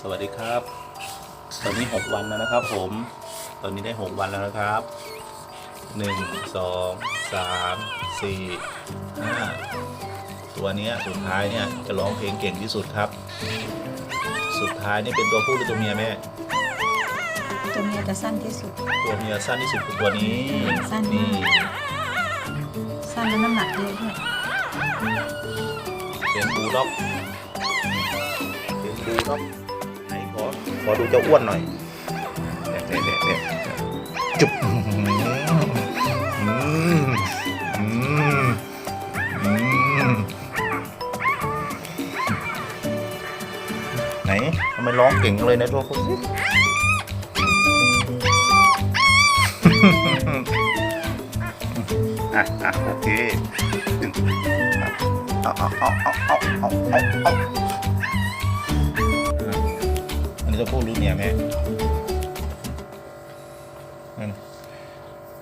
สวัสดีครับ ตอนนี้ 6 วันแล้วนะครับ ผม ตอนนี้ได้ 6 วันแล้วนะครับ 1 2 3 4 5 ตัวนี้สุดท้ายเนี่ยจะร้องเพลงเก่งที่สุดครับ สุดท้ายนี่เป็นตัวผู้หรือตัวเมียแม่ ตัวเมียจะสั้นที่สุด ตัวเมียสั้นที่สุดคือตัวนี้ สั้นนี่ สั้นแล้วน้ำหนักเยอะด้วย เป็นบูลด็อกเป็นบูลด็อกไหนขอขอดูเจ้าอ้วนหน่อยเด็ดเด็ดเด็ดจุ๊บไหนทำไมร้องเก่งจังเลยนะตัวคุณ อะอะโอเคเอาเอาเอาเอาเอาเอาเอาเอาอันนี้จะพูดรู้เนี่ยแม่นั่น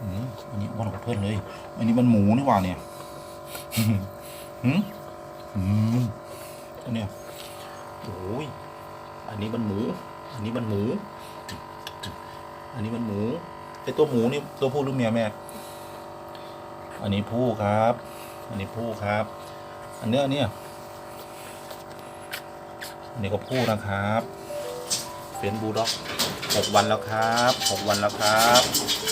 อืมอันนี้วันกว่าเพื่อนเลย อันนี้มันหมูนี่หว่าเนี่ยหืมหืมอืมอันเนี้ยโอ้ยอันนี้มันหมู อันนี้มันหมู อันนี้มันหมูไอตัวหมูนี่ตัวผู้หรือเมียแม่ อันนี้ผู้ครับ อันนี้ผู้ครับ อันเนี้ยอันเนี้ยอันนี้ก็ผู้นะครับเฟนบูลด็อกหกวันแล้วครับหกวันแล้วครับ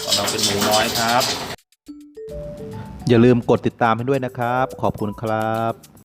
กำลังเป็นหมูน้อยครับ อย่าลืมกดติดตามให้ด้วยนะครับ ขอบคุณครับ